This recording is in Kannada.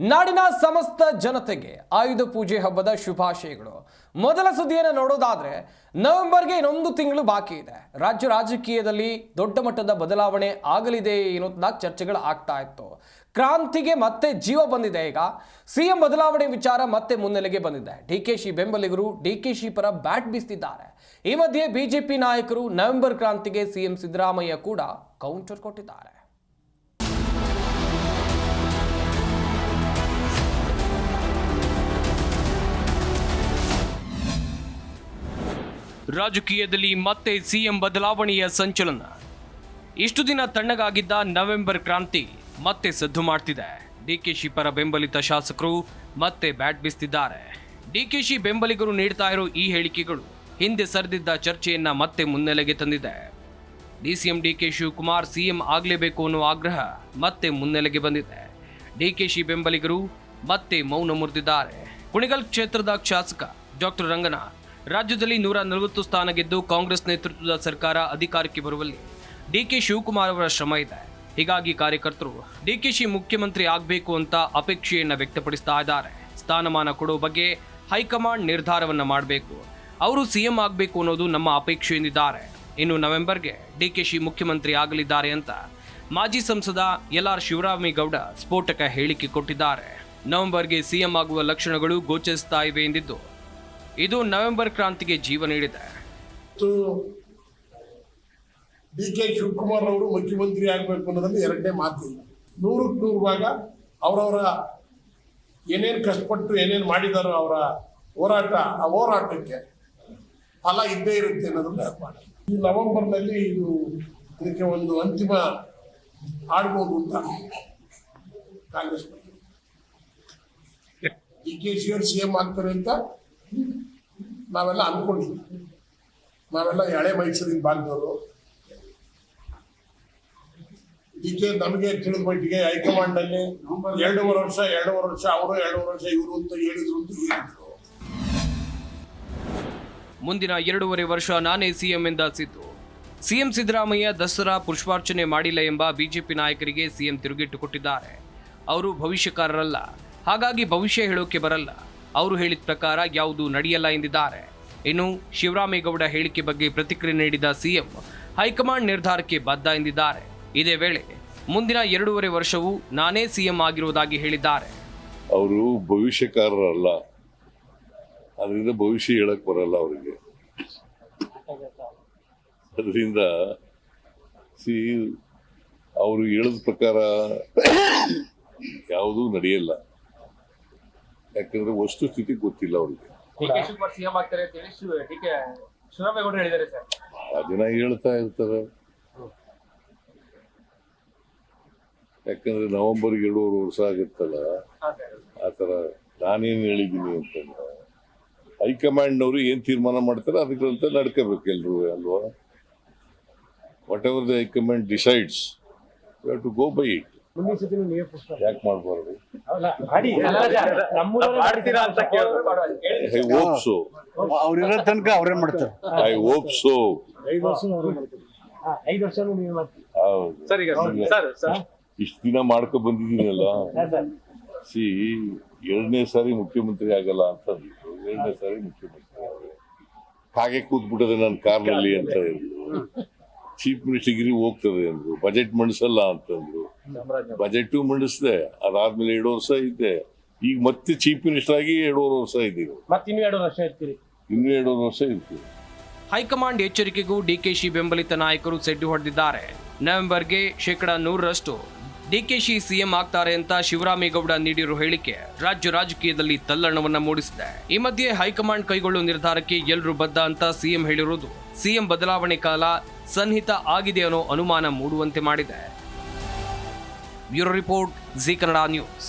ನಾಡಿನ ಸಮಸ್ತ ಜನತೆಗೆ ಆಯುಧ ಪೂಜೆ ಹಬ್ಬದ ಶುಭಾಶಯಗಳು. ಮೊದಲ ಸುದ್ದಿಯನ್ನು ನೋಡೋದಾದ್ರೆ, ನವೆಂಬರ್ಗೆ ಇನ್ನೊಂದು ತಿಂಗಳು ಬಾಕಿ ಇದೆ. ರಾಜ್ಯ ರಾಜಕೀಯದಲ್ಲಿ ದೊಡ್ಡ ಮಟ್ಟದ ಬದಲಾವಣೆ ಆಗಲಿದೆ ಅನ್ನೋದಾಗಿ ಚರ್ಚೆಗಳು ಆಗ್ತಾ ಇತ್ತು. ಕ್ರಾಂತಿಗೆ ಮತ್ತೆ ಜೀವ ಬಂದಿದೆ ಈಗ. ಸಿಎಂ ಬದಲಾವಣೆ ವಿಚಾರ ಮತ್ತೆ ಮುನ್ನೆಲೆಗೆ ಬಂದಿದೆ. ಡಿ ಕೆ ಶಿ ಬೆಂಬಲಿಗರು ಡಿಕೆಶಿ ಪರ ಬ್ಯಾಟ್ ಬೀಸ್ತಿದ್ದಾರೆ ಈ ಮಧ್ಯೆ ಬಿಜೆಪಿ ನಾಯಕರು ನವೆಂಬರ್ ಕ್ರಾಂತಿಗೆ ಸಿಎಂ ಸಿದ್ದರಾಮಯ್ಯ ಕೂಡ ಕೌಂಟರ್ ಕೊಟ್ಟಿದ್ದಾರೆ. ರಾಜಕೀಯದಲ್ಲಿ ಮತ್ತೆ ಸಿಎಂ ಬದಲಾವಣೆಯ ಸಂಚಲನ. ಇಷ್ಟು ದಿನ ತಣ್ಣಗಾಗಿದ್ದ ನವೆಂಬರ್ ಕ್ರಾಂತಿ ಮತ್ತೆ ಸದ್ದು ಮಾಡ್ತಿದೆ. ಡಿಕೆಶಿ ಪರ ಬೆಂಬಲಿತ ಶಾಸಕರು ಮತ್ತೆ ಬ್ಯಾಟ್ ಬೀಸ್ತಿದ್ದಾರೆ. ಡಿಕೆಶಿ ಬೆಂಬಲಿಗರು ನೀಡ್ತಾ ಇರೋ ಈ ಹೇಳಿಕೆಗಳು ಹಿಂದೆ ಸರಿದಿದ್ದ ಚರ್ಚೆಯನ್ನ ಮತ್ತೆ ಮುನ್ನೆಲೆಗೆ ತಂದಿದೆ. ಡಿಸಿಎಂ ಡಿಕೆ ಶಿವಕುಮಾರ್ ಸಿಎಂ ಆಗಲೇಬೇಕು ಅನ್ನೋ ಆಗ್ರಹ ಮತ್ತೆ ಮುನ್ನೆಲೆಗೆ ಬಂದಿದೆ. ಡಿಕೆಶಿ ಬೆಂಬಲಿಗರು ಮತ್ತೆ ಮೌನ ಮುರಿದಿದ್ದಾರೆ. ಕುಣಿಗಲ್ ಕ್ಷೇತ್ರದ ಶಾಸಕ ಡಾಕ್ಟರ್ ರಂಗನಾಥ್ ರಾಜ್ಯದಲ್ಲಿ ನೂರ ನಲವತ್ತು ಸ್ಥಾನ ಗೆದ್ದು ಕಾಂಗ್ರೆಸ್ ನೇತೃತ್ವದ ಸರ್ಕಾರ ಅಧಿಕಾರಕ್ಕೆ ಬರುವಲ್ಲಿ ಡಿಕೆ ಶಿವಕುಮಾರ್ ಅವರ ಶ್ರಮ ಇದೆ. ಹೀಗಾಗಿ ಕಾರ್ಯಕರ್ತರು ಡಿಕೆಶಿ ಮುಖ್ಯಮಂತ್ರಿ ಆಗಬೇಕು ಅಂತ ಅಪೇಕ್ಷೆಯನ್ನು ವ್ಯಕ್ತಪಡಿಸ್ತಾ ಇದ್ದಾರೆ. ಸ್ಥಾನಮಾನ ಕೊಡೋ ಬಗ್ಗೆ ಹೈಕಮಾಂಡ್ ನಿರ್ಧಾರವನ್ನು ಮಾಡಬೇಕು. ಅವರು ಸಿಎಂ ಆಗಬೇಕು ಅನ್ನೋದು ನಮ್ಮ ಅಪೇಕ್ಷೆ ಎಂದಿದ್ದಾರೆ ಇನ್ನು ನವೆಂಬರ್ಗೆ ಡಿಕೆಶಿ ಮುಖ್ಯಮಂತ್ರಿ ಆಗಲಿದ್ದಾರೆ ಅಂತ ಮಾಜಿ ಸಂಸದ ಎಲ್ ಆರ್ ಶಿವರಾಮೇಗೌಡ ಸ್ಫೋಟಕ ಹೇಳಿಕೆ ಕೊಟ್ಟಿದ್ದಾರೆ. ನವೆಂಬರ್ಗೆ ಸಿಎಂ ಆಗುವ ಲಕ್ಷಣಗಳು ಗೋಚರಿಸ್ತಾ ಇವೆ ಎಂದಿದ್ದು ಇದು ನವೆಂಬರ್ ಕ್ರಾಂತಿಗೆ ಜೀವ ನೀಡಿದೆ ಡಿ ಕೆ ಶಿವಕುಮಾರ್ ಅವರು ಮುಖ್ಯಮಂತ್ರಿ ಆಗಬೇಕು ಅನ್ನೋದ್ರಲ್ಲಿ ಎರಡನೇ ಮಾತಿಲ್ಲ. ನೂರಕ್ಕೆ ನೂರು ಭಾಗ ಅವರವರ ಏನೇನು ಕಷ್ಟಪಟ್ಟು ಏನೇನು ಮಾಡಿದಾರೋ ಅವರ ಹೋರಾಟ ಆ ಹೋರಾಟಕ್ಕೆ ಫಲ ಇದ್ದೇ ಇರುತ್ತೆ ಅನ್ನೋದನ್ನು ಈ ನವೆಂಬರ್ನಲ್ಲಿ ಇದು ಇದಕ್ಕೆ ಒಂದು ಅಂತಿಮ ಆಡ್ಬೋದು ಅಂತ ಕಾಂಗ್ರೆಸ್ ಡಿ ಕೆ ಶಿ ಅವರು ಸಿ ಎಂ ಆಗ್ತಾರೆ ಅಂತ ನಾವೆಲ್ಲ ಅನ್ಕೊಂಡಿದ್ವಿ. ನಾವೆಲ್ಲ ಎಳೆ ಮೈಸೂರಿನ ಭಾಗದವರು. ಇದಕ್ಕೆ ನಮಗೆ ತಿಳಿದ ಮಟ್ಟಿಗೆ ಹೈಕಮಾಂಡ್ ಅಲ್ಲಿ ಎರಡೂವರೆ ವರ್ಷ ಎರಡೂವರೆ ವರ್ಷ ಅವರು, ಎರಡೂವರೆ ವರ್ಷ ಇವರು ಅಂತ ಹೇಳಿದ್ರು ಅಂತ ಹೇಳಿದ್ರು. ಮುಂದಿನ ಎರಡೂವರೆ ವರ್ಷ ನಾನೇ ಸಿಎಂ ಎಂದ ಸಿದ್ದು ಸಿಎಂ ಸಿದ್ದರಾಮಯ್ಯ ದಸರಾ ಪುಷ್ಪಾರ್ಚನೆ ಮಾಡಿಲ್ಲ ಎಂಬ ಬಿಜೆಪಿ ನಾಯಕರಿಗೆ ಸಿಎಂ ತಿರುಗೇಟು ಕೊಟ್ಟಿದ್ದಾರೆ. ಅವರು ಭವಿಷ್ಯಕಾರರಲ್ಲ. ಹಾಗಾಗಿ ಭವಿಷ್ಯ ಹೇಳೋಕೆ ಬರಲ್ಲ. ಅವರು ಹೇಳಿದ ಪ್ರಕಾರ ಯಾವುದು ನಡೆಯಲ್ಲ ಎಂದಿದ್ದಾರೆ. ಇನ್ನು ಶಿವರಾಮೇಗೌಡ ಹೇಳಿಕೆ ಬಗ್ಗೆ ಪ್ರತಿಕ್ರಿಯೆ ನೀಡಿದ ಸಿಎಂ, ಹೈಕಮಾಂಡ್ ನಿರ್ಧಾರಕ್ಕೆ ಬದ್ಧ ಎಂದಿದ್ದಾರೆ. ಇದೇ ವೇಳೆ ಮುಂದಿನ ಎರಡೂವರೆ ವರ್ಷವೂ ನಾನೇ ಸಿಎಂ ಆಗಿರುವುದಾಗಿ ಹೇಳಿದ್ದಾರೆ. ಅವರು ಭವಿಷ್ಯಕಾರರಲ್ಲ. ಅದರಿಂದ ಭವಿಷ್ಯ ಹೇಳಕ್ ಬರಲ್ಲ ಅವರಿಗೆ. ಅದರಿಂದ ಸಿ ಅವರು ಹೇಳಿದ ಪ್ರಕಾರ ಯಾವುದೂ ನಡೆಯಲ್ಲ. ಯಾಕಂದ್ರೆ ವಸ್ತುಸ್ಥಿತಿ ಗೊತ್ತಿಲ್ಲ ಅವ್ರಿಗೆ. ದಿನ ಹೇಳ್ತಾ ಇರ್ತಾರೆ. ಯಾಕಂದ್ರೆ ನವೆಂಬರ್ ಎರಡೂವರೆ ವರ್ಷ ಆಗುತ್ತಲ್ಲ? ಆತರ ನಾನೇನ್ ಹೇಳಿದ್ದೀನಿ ಅಂತಂದ್ರೆ ಹೈಕಮಾಂಡ್ನವರು ಏನು ತೀರ್ಮಾನ ಮಾಡ್ತಾರೆ ಅದಕ್ಕಂತ ನಡ್ಕೋಬೇಕು ಎಲ್ರು ಅಲ್ವಾ? Whatever the high command decides you to go by it ಯಾಕೆ ಮಾಡಬಾರ್ದು ಮಾಡ್ತೀರಾ ಅಂತ ಕೇಳಿದ್ರು ಐ ಹೋಪ್ ಸೊ ಅವ್ರಿರೋ ತನಕ ಅವ್ರೇ ಮಾಡ್ತಾರೆ. ಐ ಹೋಪ್ ಸೊ ಐದು ವರ್ಷ ಅವ್ರೇ ಮಾಡ್ತಾರೆ. ಐದು ವರ್ಷ ನೀವು ಮಾಡ್ತೀವಿ ಹೌದು. ಸರ್ ಈಗ ಸರ್ ಸರ್ ಇಷ್ಟು ದಿನ ಮಾಡ್ಕೊ ಬಂದಿದ್ದೀನಲ್ಲ? ಸಿ ಎರಡನೇ ಸಾರಿ ಮುಖ್ಯಮಂತ್ರಿ ಆಗಲ್ಲ ಅಂತ ಅಂದಿದ್ರು ಎರಡನೇ ಸಾರಿ ಮುಖ್ಯಮಂತ್ರಿ ಹಾಗೆ ಕೂತ್ಬಿಟ್ಟದೆ ನನ್ನ ಕಾರ್ನಲ್ಲಿ ಅಂತ ಹೇಳಿದ್ರು ಚೀಫ್ ಮಿನಿಸ್ಟರ್ಗಿರಿ ಹೋಗ್ತದೆ ಅಂದ್ರು. ಬಜೆಟ್ ಮಂಡಿಸಲ್ಲ ಅಂತಂದ್ರು ಬಜೆಟ್ ಮಂಡಿಸಿದೆ ಅದಾದ್ಮೇಲೆ ಎರಡು ವರ್ಷ ಇದ್ದೆ. ಈಗ ಮತ್ತೆ ಚೀಫ್ ಮಿನಿಸ್ಟರ್ ಆಗಿ ಎರಡೂವರೆ ವರ್ಷ ಇದ್ದೀವಿ. ಮತ್ತೆ ಇನ್ನೂ ಎರಡು ವರ್ಷ ಇರ್ತೀರಿ. ಇನ್ನೂ ಎರಡೂವರೆ ವರ್ಷ ಇರ್ತೀವಿ. ಹೈಕಮಾಂಡ್ ಎಚ್ಚರಿಕೆಗೂ ಡಿಕೆಶಿ ಬೆಂಬಲಿತ ನಾಯಕರು ಸೆಡ್ಡು ಹೊಡೆದಿದ್ದಾರೆ. ನವೆಂಬರ್ಗೆ ಶೇಕಡ ನೂರರಷ್ಟು ಡಿಕೆಶಿ ಸಿಎಂ ಆಗ್ತಾರೆ ಅಂತ ಶಿವರಾಮೇಗೌಡ ನೀಡಿರೋ ಹೇಳಿಕೆ ರಾಜ್ಯ ರಾಜಕೀಯದಲ್ಲಿ ತಲ್ಲಣವನ್ನ ಮೂಡಿಸಿದೆ. ಈ ಮಧ್ಯೆ ಹೈಕಮಾಂಡ್ ಕೈಗೊಳ್ಳುವ ನಿರ್ಧಾರಕ್ಕೆ ಎಲ್ಲರೂ ಬದ್ಧ ಅಂತ ಸಿಎಂ ಹೇಳಿರುವುದು ಸಿಎಂ ಬದಲಾವಣೆ ಕಾಲ ಸನ್ನಿಹಿತ ಆಗಿದೆ ಅನ್ನೋ ಅನುಮಾನ ಮೂಡುವಂತೆ ಮಾಡಿದೆ. bureau report Zee Kannada news